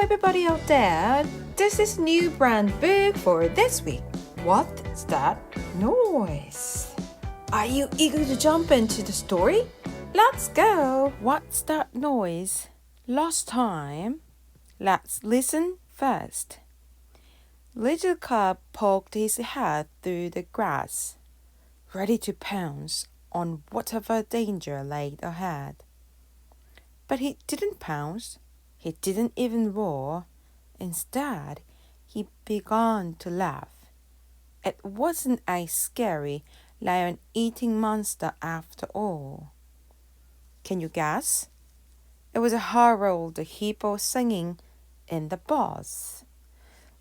everybody out there. This is new brand book for this week. What's that noise? Are you eager to jump into the story? Let's go. What's that noise? Last time. Let's listen first. Little cub poked his head through the grass, ready to pounce on whatever danger lay ahead. But he didn't pounce. He didn't even roar. Instead, he began to laugh. It wasn't a scary lion eating monster after all. Can you guess? It was Harold the hippo singing in the bus.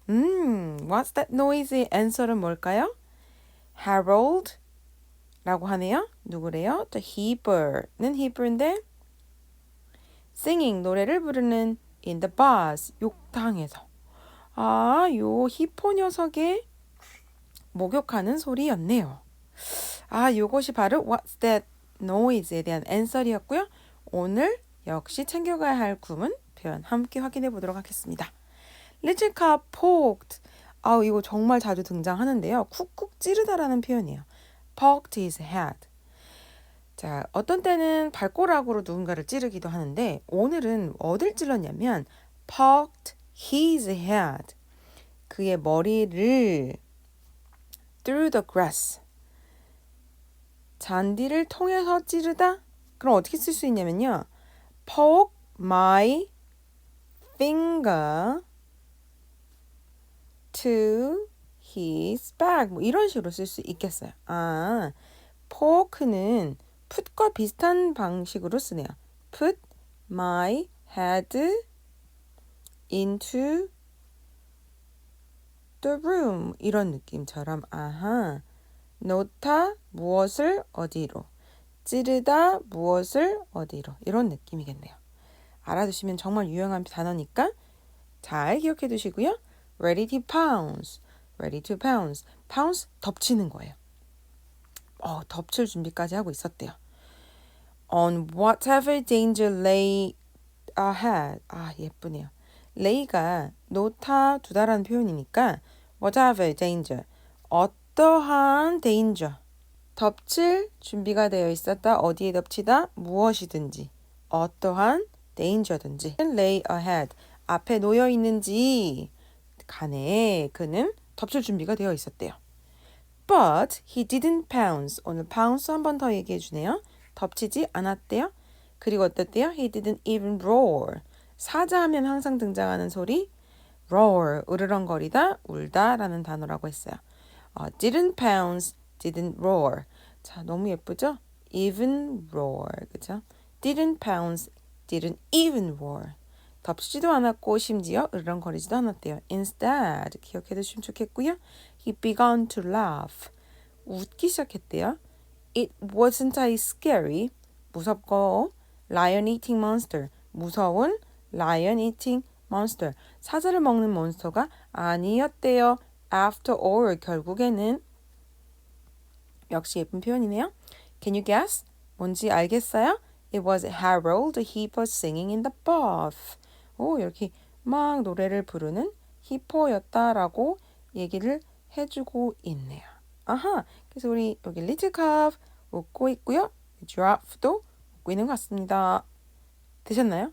음, what's that noisy answer는 뭘까요? Harold 라고 하네요. 누구래요? The hippo는 hippo인데 Singing 노래를 부르는 in the bus 욕탕에서 아, 요 히포 녀석의 목욕하는 소리였네요. 아, 요것이 바로 what's that noise에 대한 answer이었고요. 오늘 역시 챙겨가야 할 구문 표현 함께 확인해 보도록 하겠습니다. Little car poked. 아, 이거 정말 자주 등장하는데요. 쿡쿡 찌르다라는 표현이에요. poked his head. 자, 어떤 때는 발꼬락으로 누군가를 찌르기도 하는데 오늘은 어딜 찔렀냐면 poked his head. 그의 머리를 through the grass. 잔디를 통해서 찌르다? 그럼 어떻게 쓸 수 있냐면요. poke my finger to his back. 뭐 이런 식으로 쓸 수 있겠어요. 아, poke는 put과 비슷한 방식으로 쓰네요. put my head into the room 이런 느낌처럼 아하 놓다 무엇을 어디로 찌르다 무엇을 어디로 이런 느낌이겠네요. 알아두시면 정말 유용한 단어니까 잘 기억해 두시고요. ready to pounce, ready to pounce, pounce 덮치는 거예요. 어, 덮칠 준비까지 하고 있었대요. On whatever danger lay ahead. 아, 예쁘네요. lay가 놓다 두다라는 표현이니까 whatever danger. 어떠한 danger. 덮칠 준비가 되어 있었다. 어디에 덮치다? 무엇이든지. 어떠한 danger든지. lay ahead. 앞에 놓여 있는지 간에 그는 덮칠 준비가 되어 있었대요. But he didn't pounce. 오늘 pounce 한 번 더 얘기해 주네요. 덮치지 않았대요. 그리고 어땠대요? He didn't even roar. 사자하면 항상 등장하는 소리 roar, 으르렁거리다, 울다라는 단어라고 했어요. 어, didn't pounce, didn't roar. 자, 너무 예쁘죠? even roar, 그죠? didn't pounce, didn't even roar. 덮치지도 않았고 심지어 으르렁거리지도 않았대요. Instead 기억해 두시면 좋겠고요. He began to laugh. 웃기 시작했대요. It wasn't a scary 무섭고 lion eating monster 무서운 lion eating monster 사자를 먹는 몬스터가 아니었대요. After all 결국에는 역시 예쁜 표현이네요. Can you guess? 뭔지 알겠어요? It was Harold hippo singing in the bath. 오, 이렇게 막 노래를 부르는 히포였다라고 얘기를 해주고 있네요. 아하, 그래서 우리 여기 컵 웃고 있고요. giraffe도 웃고 있는 것 같습니다. 되셨나요?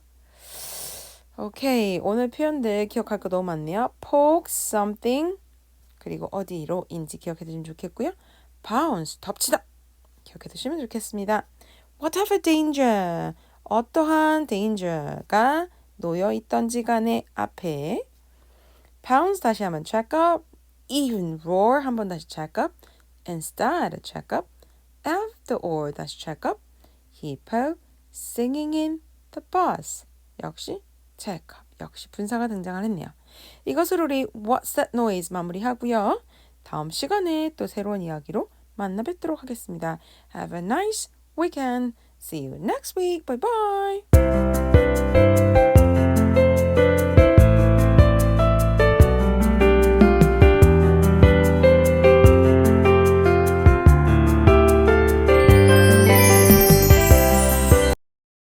오케이, 오늘 표현들 기억할 거 너무 많네요. poke something 그리고 어디로인지 기억해 두시면 좋겠고요. bounce 덮치다 기억해 두시면 좋겠습니다. whatever danger 어떠한 danger가 놓여 있던 지 간에 앞에 pounds 다시 한번 check up, even roar 한번 다시 check up, instead check up, after all 다시 check up, hippo singing in the bus 역시 check up 역시 분사가 등장을 했네요. 이것으로 우리 What's that noise 마무리하고요. 다음 시간에 또 새로운 이야기로 만나 뵙도록 하겠습니다. Have a nice weekend. See you next week. Bye bye.